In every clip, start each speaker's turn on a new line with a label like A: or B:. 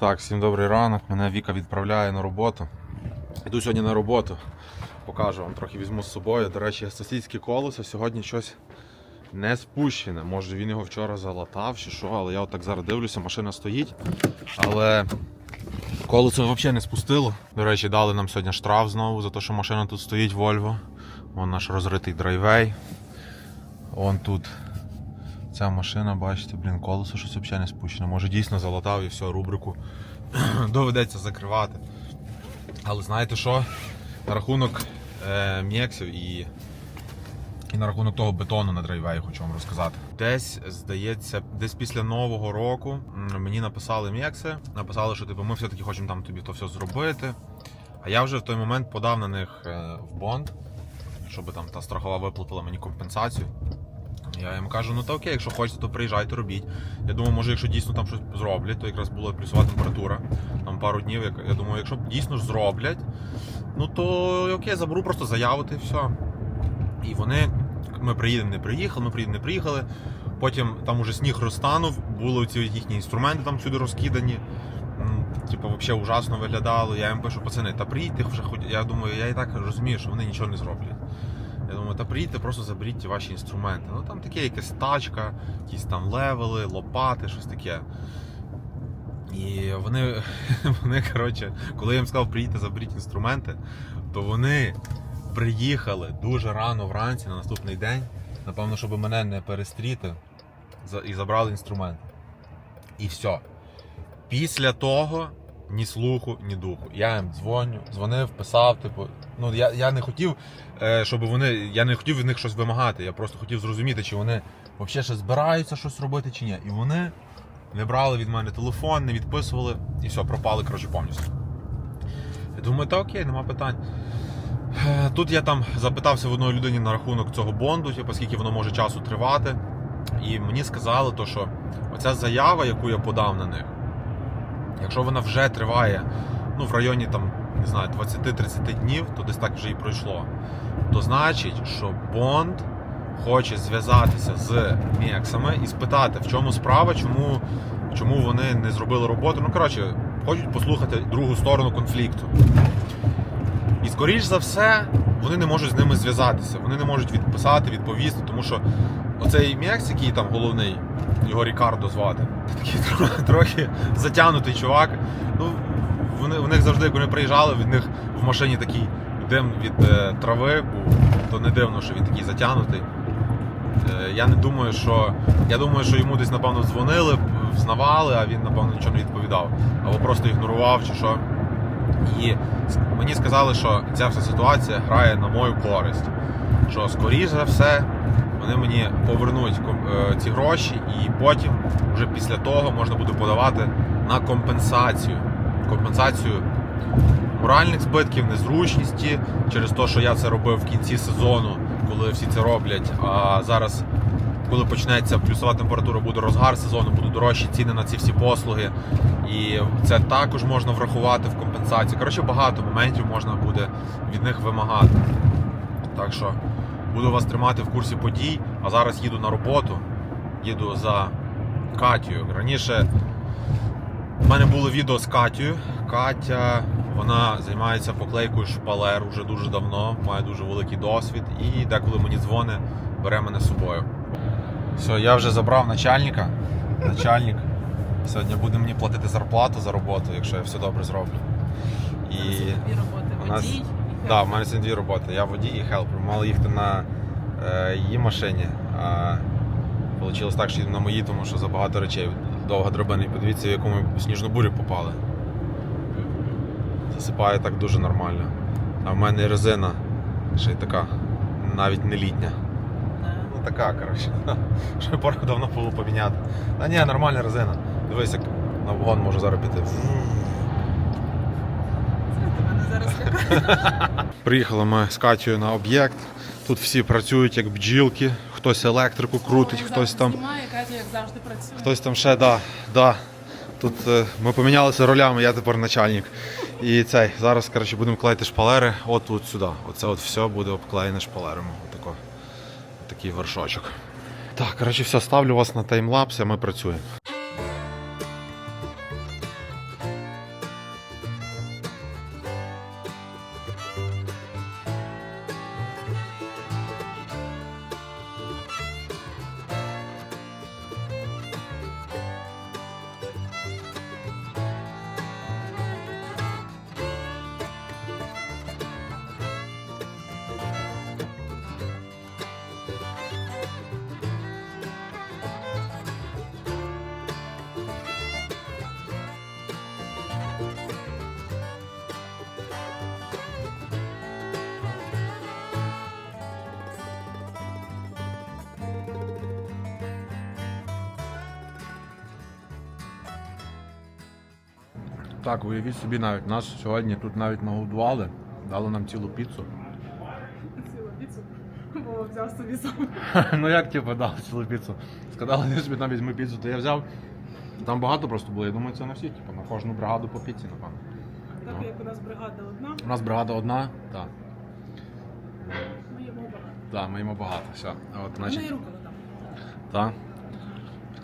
A: Так, всім добрий ранок. Мене Віка відправляє на роботу. Йду сьогодні на роботу. Покажу вам трохи візьму з собою. До речі, сусідське колесо сьогодні щось не спущене. Може він його вчора залатав чи що, але я отак зараз дивлюся, машина стоїть. Але колесо взагалі не спустило. До речі, дали нам сьогодні штраф знову за те, що машина тут стоїть Volvo. Вон наш розритий драйвей. Вон тут Ця машина, бачите, блін, колесо щось взагалі не спущено. Може дійсно залатав і все, рубрику доведеться закривати. Але знаєте що? На рахунок е, м'єксів і, і на рахунок того бетону на драйвеї хочу вам розказати. Десь, здається, десь після Нового року мені написали м'єкси, написали, що типу, ми все-таки хочемо там тобі то все зробити. А я вже в той момент подав на них е, в бонд, щоб там та страхова виплатила мені компенсацію. Я їм кажу, ну та окей, якщо хочете, то приїжджайте, робіть. Я думаю, може, якщо дійсно там щось зроблять, то якраз була плюсова температура, там пару днів. Я думаю, якщо дійсно ж зроблять, ну то окей, заберу просто заяву та і все. І вони, ми приїдемо, не приїхали, ми приїдемо, не приїхали. Потім там уже сніг розтанув, були ці їхні інструменти там всюди розкидані. Типу, взагалі ужасно виглядало. Я їм пишу, пацани, та приїдьте вже хоч. Я думаю, я і так розумію, що вони нічого не зроблять. Я та приїдьте, просто заберіть ваші інструменти. Ну там таке якась тачка, якісь там левели, лопати, щось таке. І вони, вони, коротше, коли я їм сказав, приїдьте, заберіть інструменти, то вони приїхали дуже рано вранці на наступний день, напевно, щоб мене не перестріти, і забрали інструменти. І все. Після того ні слуху, ні духу. Я їм дзвоню, дзвонив, писав, типу. Ну я, я не хотів, е, щоб вони. Я не хотів від них щось вимагати. Я просто хотів зрозуміти, чи вони взагалі ще збираються щось робити чи ні. І вони не брали від мене телефон, не відписували і все, пропали коротше повністю. Я думаю, та окей, нема питань. Е, Тут я там запитався в одної людини на рахунок цього бонду, типу, скільки воно може часу тривати. І мені сказали, то, що оця заява, яку я подав на них, якщо вона вже триває ну, в районі там, не знаю, 20-30 днів, то десь так вже і пройшло. То значить, що Бонд хоче зв'язатися з Мексами і спитати, в чому справа, чому, чому вони не зробили роботу. Ну, коротше, хочуть послухати другу сторону конфлікту. І скоріш за все, вони не можуть з ними зв'язатися, вони не можуть відписати, відповісти, тому що оцей Мекс, який там головний, його Рікардо звати, такий трохи, затягнутий чувак. Ну, вони, у них завжди, як вони приїжджали, від них в машині такий дим від е, трави був, то не дивно, що він такий затягнутий. Е, я не думаю, що. Я думаю, що йому десь, напевно, дзвонили, взнавали, а він, напевно, нічого не відповідав. Або просто ігнорував чи що. І мені сказали, що ця вся ситуація грає на мою користь. Що скоріш за все вони мені повернуть е, ці гроші, і потім, вже після того, можна буде подавати на компенсацію. Компенсацію моральних збитків, незручності через те, що я це робив в кінці сезону, коли всі це роблять. А зараз, коли почнеться плюсова температура, буде розгар сезону, будуть дорожчі ціни на ці всі послуги. І це також можна врахувати в компенсації. Коротше, багато моментів можна буде від них вимагати. Так що буду вас тримати в курсі подій, а зараз їду на роботу, їду за Катєю. Раніше в мене було відео з Катєю. Катя вона займається поклейкою шпалер вже дуже давно, має дуже великий досвід і деколи мені дзвонить, бере мене з собою. Все, я вже забрав начальника. Начальник сьогодні буде мені платити зарплату за роботу, якщо я все добре зроблю. І у нас- да, в мене сьогодні дві роботи. Я водій і хелпер. Мали їхати на е, її машині. А вийшло так, що їду на моїй, тому що забагато речей. Довга драбина. І подивіться, в яку ми сніжну бурю попали. Засипає так дуже нормально. А в мене резина ще й така, навіть не літня. Ну така, коротше. Що пора давно було поміняти. Та ні, нормальна резина. Дивись, як на вгон може зараз піти.
B: Зараз.
A: Приїхали ми з Катєю на об'єкт. Тут всі працюють як бджілки, хтось електрику крутить,
B: Він
A: хтось там,
B: Знімає, Катя, як завжди працює.
A: хтось там ще, да, да. Тут е, ми помінялися ролями, я тепер начальник. І цей, зараз коротше, будемо клеїти шпалери от тут сюди. Оце от все буде обклеєне шпалерами. Отако. Такий вершочок. Так, коротше, все, ставлю вас на таймлапс, а ми працюємо. Так, уявіть собі навіть, нас сьогодні тут навіть нагодували, дали нам цілу піцу.
B: Цілу піцу. Бо взяв собі сам.
A: ну як типу дали цілу піцу? Сказали, ти собі там візьми піцу, то я взяв. Там багато просто було, я думаю, це на всі, типу, на кожну бригаду по піці, напевно.
B: Так
A: Ну.
B: як у нас бригада одна,
A: У нас бригада одна, так.
B: ми їмо багато.
A: Так, ми їмо багато. Все. От,
B: Значить... Ми і руку там.
A: Так.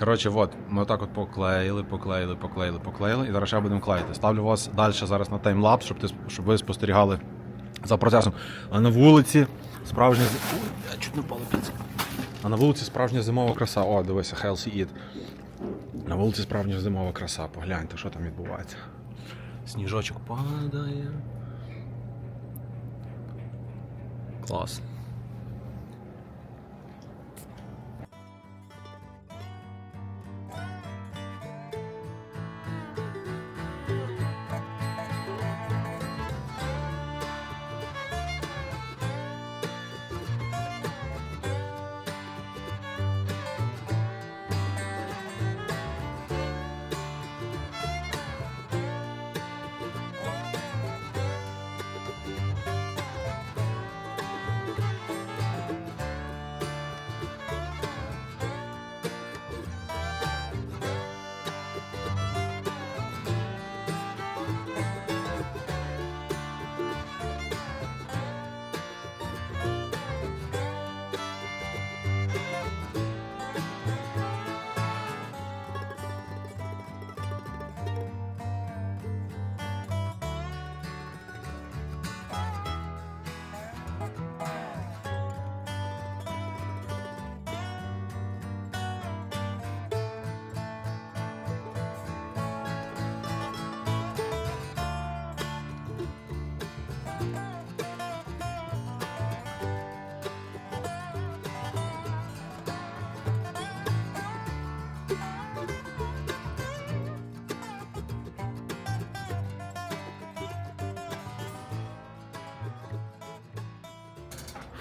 A: Коротше, от, ми отак от поклеїли, поклеїли, поклеїли, поклеїли, і зараз ще будемо клеїти. Ставлю вас далі зараз на таймлапс, щоб, ти, щоб ви спостерігали за процесом. А на вулиці справжня. Ой, чуть не впала піца. А на вулиці справжня зимова краса. О, дивися, Healthy Eat. На вулиці справжня зимова краса. Погляньте, що там відбувається. Сніжочок падає. Клас.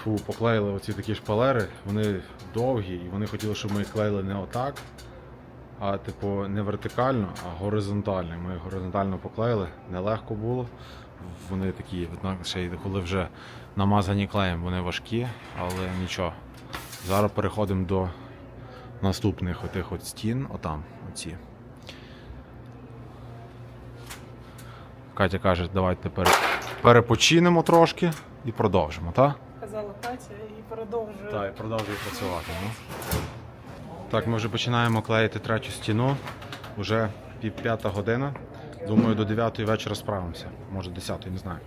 A: Фу, поклеїли оці такі шпалери, вони довгі, і вони хотіли, щоб ми їх клеїли не отак, а типу не вертикально, а горизонтально. Ми їх горизонтально поклеїли, нелегко було. Вони такі, однак, ще й коли вже намазані клеєм, вони важкі, але нічого. Зараз переходимо до наступних отих от стін, отам, оці. Катя каже, давайте пере- перепочинемо трошки і продовжимо, так?
B: Казала Катя і продовжує.
A: Так, і продовжую працювати. Ну. Так, ми вже починаємо клеїти третю стіну. Уже пів п'ята година. Думаю, до 9 вечора справимося. Може 10, не знаю.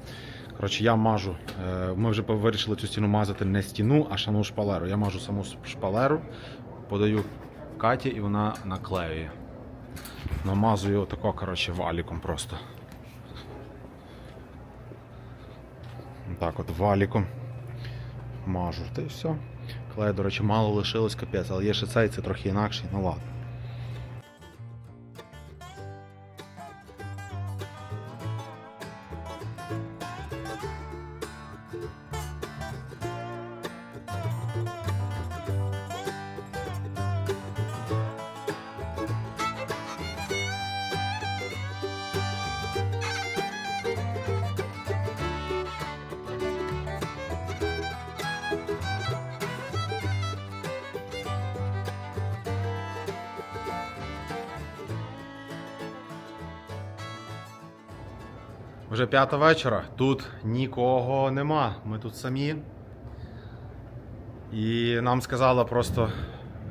A: Коротше, я мажу. е, Ми вже вирішили цю стіну мазати не стіну, а саму шпалеру. Я мажу саму шпалеру, подаю Каті і вона наклеює. Намазую отако, коротше, валіком просто. Так от валіком мажу. Та й все. Клею, до речі, мало лишилось капець, але є ще цей, це трохи інакший, ну ладно. Вже п'ята вечора, тут нікого нема. Ми тут самі. І нам сказала просто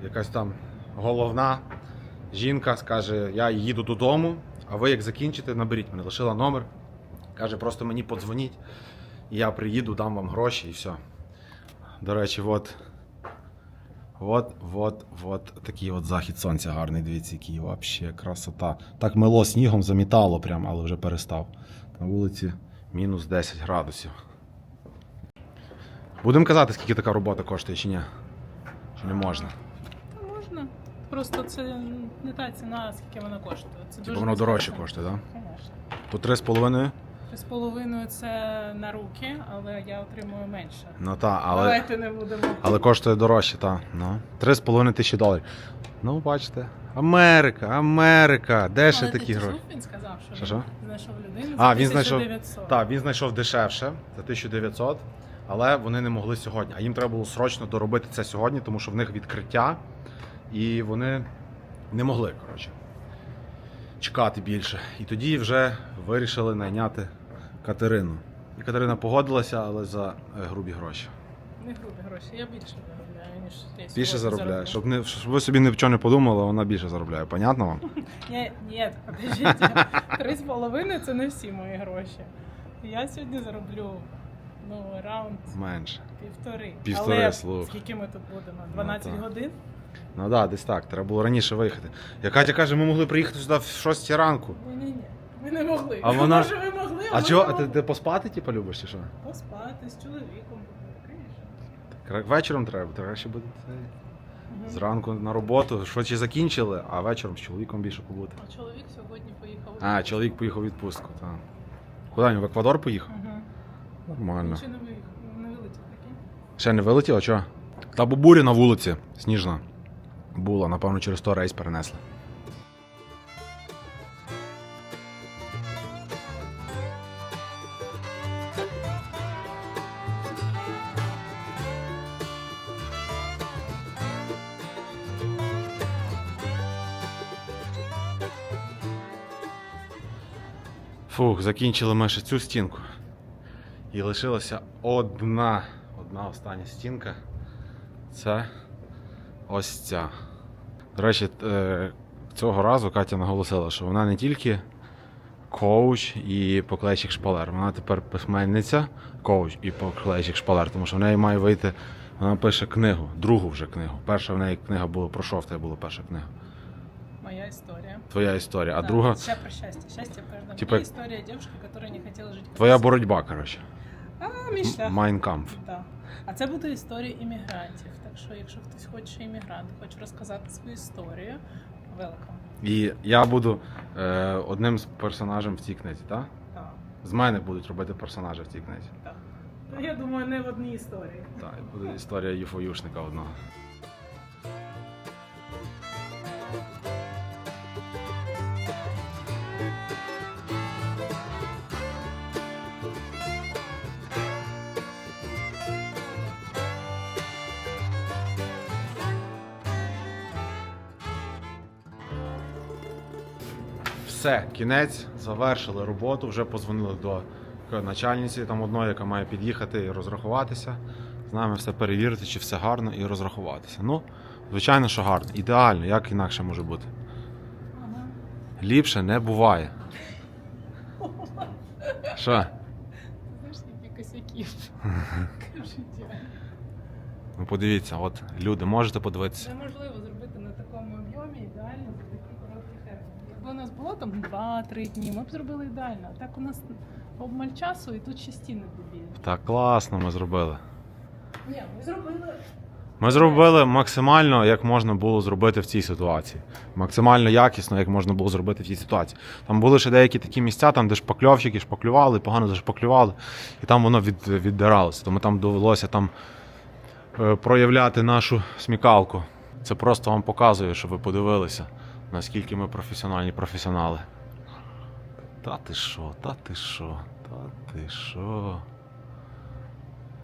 A: якась там головна жінка, скаже, я їду додому, а ви як закінчите, наберіть мене. Лишила номер. Каже, просто мені подзвоніть, і я приїду, дам вам гроші і все. До речі, от. От, от, от такий от захід сонця гарний, дивіться, який взагалі красота. Так мило снігом замітало прям, але вже перестав. На вулиці мінус 10 градусів. Будемо казати, скільки така робота коштує чи ні? Чи не можна?
B: Та можна. Просто це не та ціна, скільки вона коштує. Це
A: Типу
B: дуже
A: воно дорожче коштує, так?
B: Конечно.
A: По 3,5?
B: Три з половиною це на руки, але я отримую менше.
A: Ну так, але,
B: Давайте не будемо.
A: але коштує дорожче, так. Ну. 3,5 тисячі доларів. Ну, бачите, Америка, Америка. Де ще
B: Але ти
A: такі
B: чув,
A: гроші?
B: Він сказав, що,
A: Що, що?
B: він знайшов людину
A: А,
B: за
A: він знайшов-
B: 1900.
A: Так, він знайшов дешевше за 1900, але вони не могли сьогодні. А їм треба було срочно доробити це сьогодні, тому що в них відкриття, і вони не могли, коротше, чекати більше. І тоді вже вирішили найняти Катерину. І Катерина погодилася, але за е, грубі гроші.
B: Не грубі гроші, я більше заробляю, ніж я
A: Більше заробляє. Щоб, не, щоб ви собі нічого не подумали, вона більше заробляє. Понятно вам?
B: Ні, ні, подождіть. Три з половиною це не всі мої гроші. Я сьогодні зароблю ну, раунд
A: Менше.
B: півтори.
A: Півтори,
B: Але
A: слух.
B: скільки ми тут будемо? 12
A: так.
B: годин?
A: Ну так, да, десь так. Треба було раніше виїхати. Я Катя каже, ми могли приїхати сюди в 6 ранку.
B: Ні, ні, ні. Ми не могли.
A: А вона-
B: Може, ви могли,
A: А
B: ми
A: чого? А ти,
B: могли.
A: ти поспати, типу, любиш чи що?
B: Поспати з чоловіком.
A: Вечором треба, треба ще буде це, зранку на роботу. Швидше закінчили, а вечором з чоловіком більше побути.
B: А чоловік сьогодні поїхав.
A: А, чоловік поїхав у відпустку, так. Куди він в Еквадор поїхав?
B: Угу.
A: Нормально.
B: Чи не виїхав? Не вилетів такий?
A: Ще не вилетіло, чого? Та бо буря на вулиці, сніжна. Була, напевно, через то рейс перенесли. Фух, закінчили ще цю стінку. І лишилася одна, одна остання стінка. Це ось ця. До речі, е, цього разу Катя наголосила, що вона не тільки коуч і поклейщик шпалер, вона тепер письменниця, коуч і поклейщик шпалер, тому що в неї має вийти, вона пише книгу, другу вже книгу. Перша в неї книга була про що була перша книга.
B: Моя.
A: Твоя історія. А
B: Да,
A: друга
B: Ще про щастя. Счастье каждому.
A: Типа-
B: Моя історія дівчинки, яка не хотіла жити.
A: твоя боротьба, коротше.
B: А, мій.
A: Майнкамф.
B: Да. А це буде історія іммігрантів. Так що, якщо хтось хоче іммігрант, хоче розказати свою історію, велкам.
A: І я буду е, одним з персонажем в цій книзі, так?
B: Так,
A: З мене будуть робити персонажі в цій книзі.
B: так. Ну, я думаю, не в одній історії.
A: Так, буде історія юфоюшника одного. Все, кінець, завершили роботу, вже позвонили до начальниці там одної, яка має під'їхати і розрахуватися. З нами все перевірити, чи все гарно, і розрахуватися. Ну, звичайно, що гарно. Ідеально, як інакше може бути.
B: Ага.
A: Ліпше не буває. Що?
B: Знаєш, скільки косяків.
A: Ну подивіться, от люди, можете подивитися.
B: Неможливо зробити на такому об'ємі ідеально за такий короткий термін. Якби у нас було там 2-3 дні, ми б зробили ідеально. А так у нас обмаль часу і тут ще стіни дебільні.
A: Так класно ми зробили.
B: Ні, ми зробили.
A: Ми зробили максимально, як можна було зробити в цій ситуації. Максимально якісно, як можна було зробити в цій ситуації. Там були ще деякі такі місця, там, де шпакльовщики шпаклювали, погано зашпаклювали, і там воно від, віддиралося. Тому там довелося там е, проявляти нашу смікалку. Це просто вам показує, щоб ви подивилися, наскільки ми професіональні професіонали. Та ти що, та ти що, та ти що.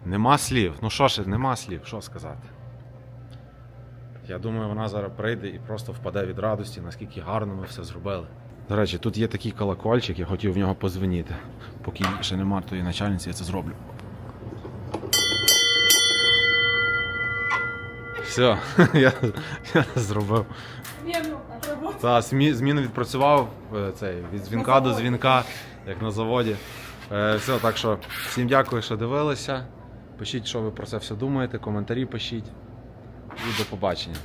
A: Нема слів. Ну що ж, нема слів, що сказати. Я думаю, вона зараз прийде і просто впаде від радості, наскільки гарно ми все зробили. До речі, тут є такий колокольчик, я хотів в нього позвонити. Поки ще нема тої начальниці, я це зроблю. Все, я, я зробив. Та, змі- зміну відпрацював е, цей, від дзвінка до дзвінка, як на заводі. Е, все, так що всім дякую, що дивилися. Пишіть, що ви про це все думаєте, коментарі пишіть. І до побачення.